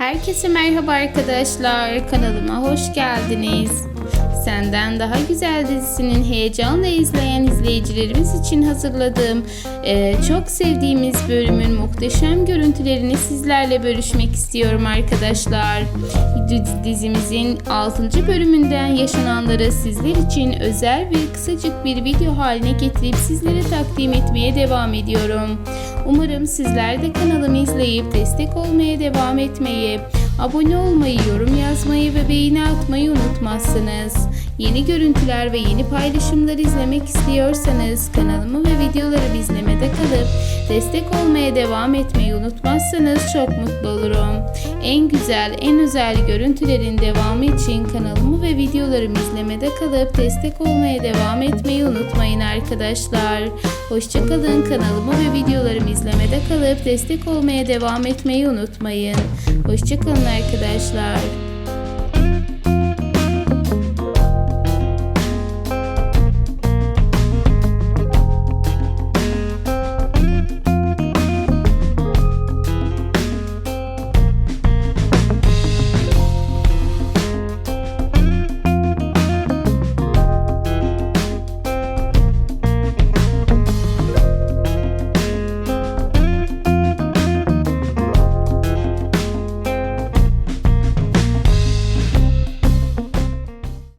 Herkese merhaba arkadaşlar. Kanalıma hoş geldiniz. Senden Daha Güzel dizisinin heyecanla izleyen izleyicilerimiz için hazırladığım eee, çok sevdiğimiz bölümün muhteşem görüntülerini sizlerle bölüşmek istiyorum arkadaşlar. Diz- Dizimizin 6. bölümünden yaşananları sizler için özel ve kısacık bir video haline getirip sizlere takdim etmeye devam ediyorum. Umarım sizler de kanalımı izleyip destek olmaya devam etmeyi, abone olmayı, yorum yazmayı ve beğeni atmayı unutmazsınız. Yeni görüntüler ve yeni paylaşımlar izlemek istiyorsanız kanalımı ve videolarımı izlemede kalıp destek olmaya devam etmeyi unutmazsanız çok mutlu olurum. En güzel, en özel görüntülerin devamı için kanalımı videolarımı izlemede kalıp destek olmaya devam etmeyi unutmayın arkadaşlar. Hoşçakalın kanalımı ve videolarımı izlemede kalıp destek olmaya devam etmeyi unutmayın. Hoşçakalın arkadaşlar.